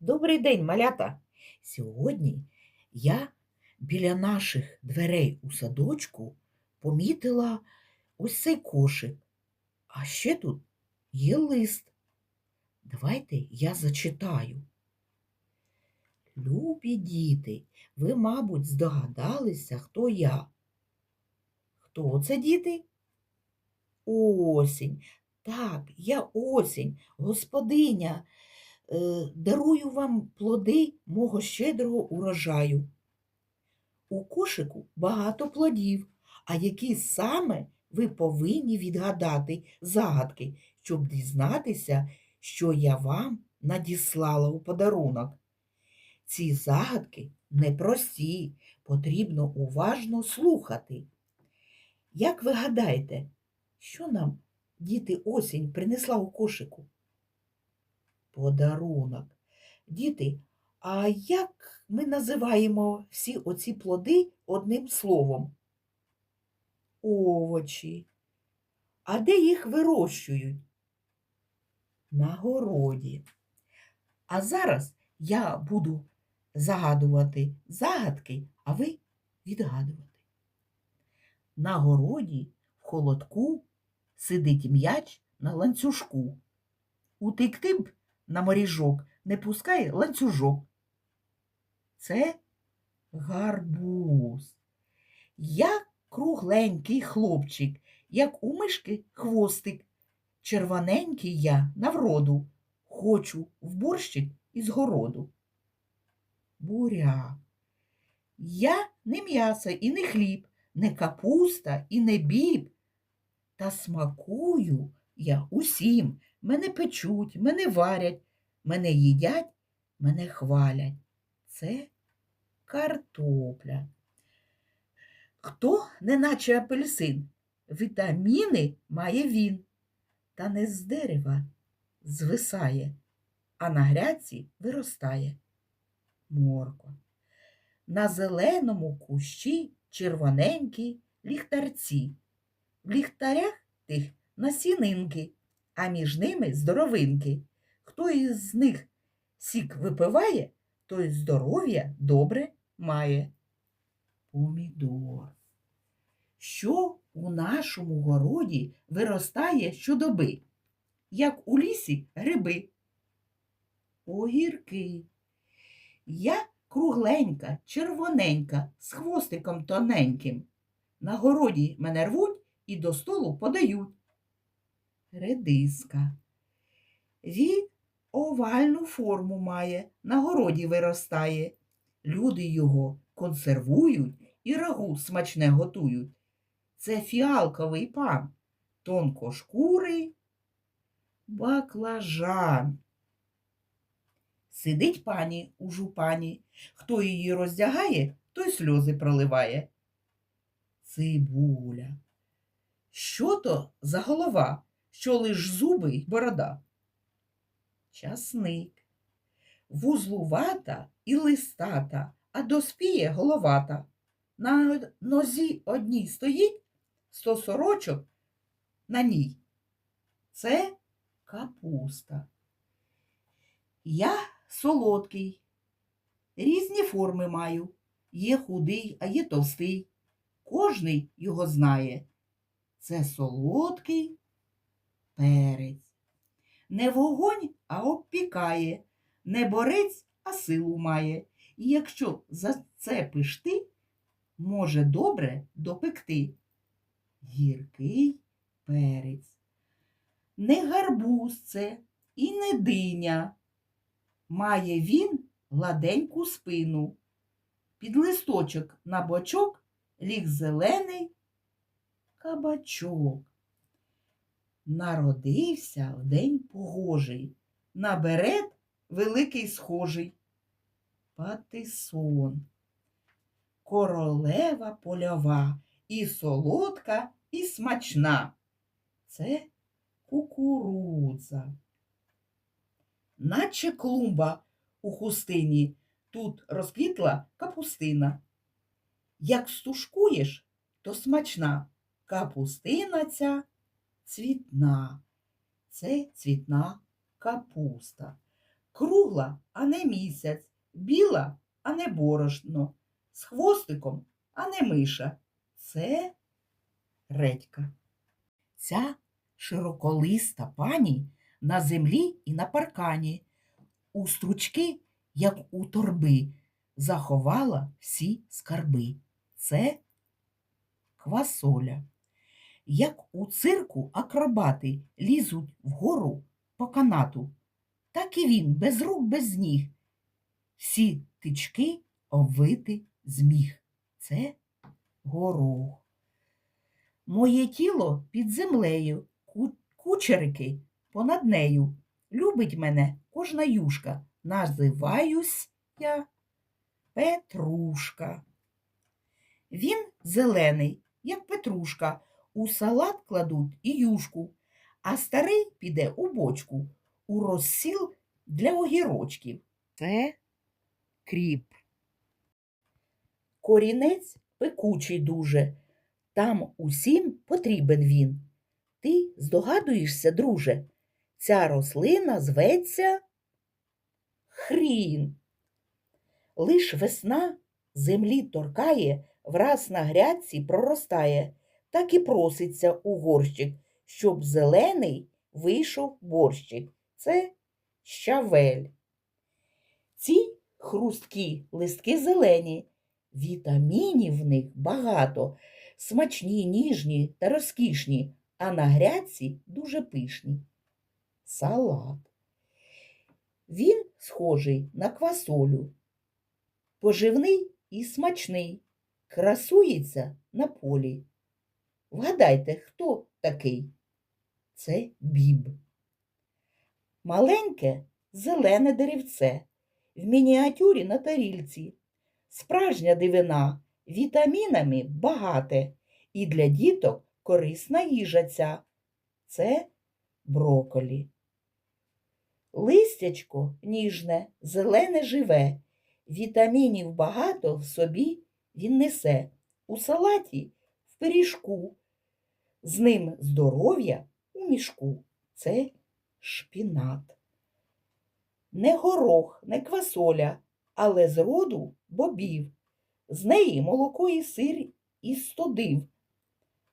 Добрий день, малята! Сьогодні я біля наших дверей у садочку помітила ось цей кошик. А ще тут є лист. Давайте я зачитаю. Любі діти, ви, мабуть, здогадалися, хто я. Хто це, діти? Осінь. Так, я осінь, господиня. Е, дарую вам плоди мого щедрого урожаю. У кошику багато плодів, а які саме ви повинні відгадати загадки, щоб дізнатися, що я вам надіслала у подарунок. Ці загадки непрості, потрібно уважно слухати. Як ви гадаєте, що нам діти осінь принесла у кошику? Подарунок. Діти, а як ми називаємо всі оці плоди одним словом? Овочі. А де їх вирощують? На городі. А зараз я буду загадувати загадки, а ви відгадувати. На городі в холодку сидить м'яч на ланцюжку. Утекти б на моріжок не пускай ланцюжок. Це гарбуз. Я кругленький хлопчик, як у мишки хвостик. Червоненький я на вроду, хочу в борщик із городу. Буряк. Я не м'ясо і не хліб, не капуста і не біб. Та смакую я усім. Мене печуть, мене варять, мене їдять, мене хвалять. Це картопля. Хто, неначе апельсин, вітаміни має він, та не з дерева звисає, а на грядці виростає морква. На зеленому кущі червоненькі ліхтарці. В ліхтарях тих насінинки, а між ними здоровинки. Хто із них сік випиває, той здоров'я добре має. Помідор. Що у нашому городі виростає щодоби, як у лісі гриби? Огірки. Я кругленька, червоненька, з хвостиком тоненьким. На городі мене рвуть і до столу подають. Редиска. Він овальну форму має, на городі виростає. Люди його консервують і рагу смачне готують. Це фіалковий пан, тонкошкурий баклажан. Сидить пані у жупані, хто її роздягає, той сльози проливає. Цибуля. Що то за голова, що лиш зуби й борода? Часник. Вузлувата і листата, а доспіє головата. На нозі одній стоїть сто сорочок на ній. Це капуста. Я солодкий. Різні форми маю. Є худий, а є товстий. Кожний його знає. Це солодкий перець. Не вогонь, а обпікає, не борець, а силу має. І якщо зацепиш ти, може добре допекти. Гіркий перець. Не гарбуз це і не диня. Має він гладеньку спину. Під листочок на бочок ліг зелений кабачок. Народився в день погожий, на берет великий схожий. Патисон. Королева польова і солодка, і смачна. Це кукурудза. Наче клумба у хустині, тут розквітла капустина. Як стушкуєш, то смачна капустина ця цвітна. Це цвітна капуста. кругла, а не місяць, біла, а не борошно, з хвостиком, а не миша. Це редька. Ця широколиста пані на землі і на паркані, у стручки, як у торби, заховала всі скарби. Це квасоля. Як у цирку акробати лізуть вгору по канату, так і він без рук, без ніг. Всі тички обвити зміг. Це горох. Моє тіло під землею, кучерики понад нею. Любить мене кожна юшка. Називаюсь я Петрушка. Він зелений, як петрушка. У салат кладуть і юшку, а старий піде у бочку, у розсіл для огірочків. Це кріп. Корінець пекучий дуже, там усім потрібен він. Ти здогадуєшся, друже, ця рослина зветься хрін. Лиш весна землі торкає, враз на грядці проростає, так і проситься у горщик, щоб зелений вийшов борщик. Це щавель. Ці хрусткі листки зелені, вітамінів в них багато, смачні, ніжні та розкішні, а на грядці дуже пишні. Салат. Він схожий на квасолю. Поживний і смачний, красується на полі. Вгадайте, хто такий? Це біб. Маленьке зелене деревце в мініатюрі на тарільці. Справжня дивина, вітамінами багате, і для діток корисна їжа ця. Це броколі. Листячко ніжне, зелене живе, вітамінів багато в собі він несе. У салаті пиріжку, з ним здоров'я у мішку. Це шпінат. Не горох, не квасоля, але з роду бобів. З неї молоко і сир із стодив.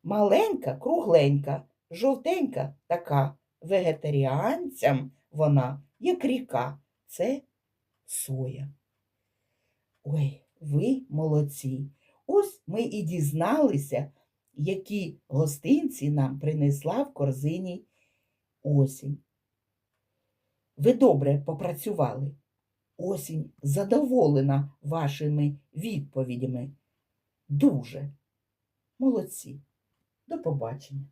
Маленька, кругленька, жовтенька така. Вегетаріанцям вона, як ріка. Це соя. Ой, ви молодці. Ось ми і дізналися, які гостинці нам принесла в корзині осінь. Ви добре попрацювали. Осінь задоволена вашими відповідями. Дуже молодці. До побачення.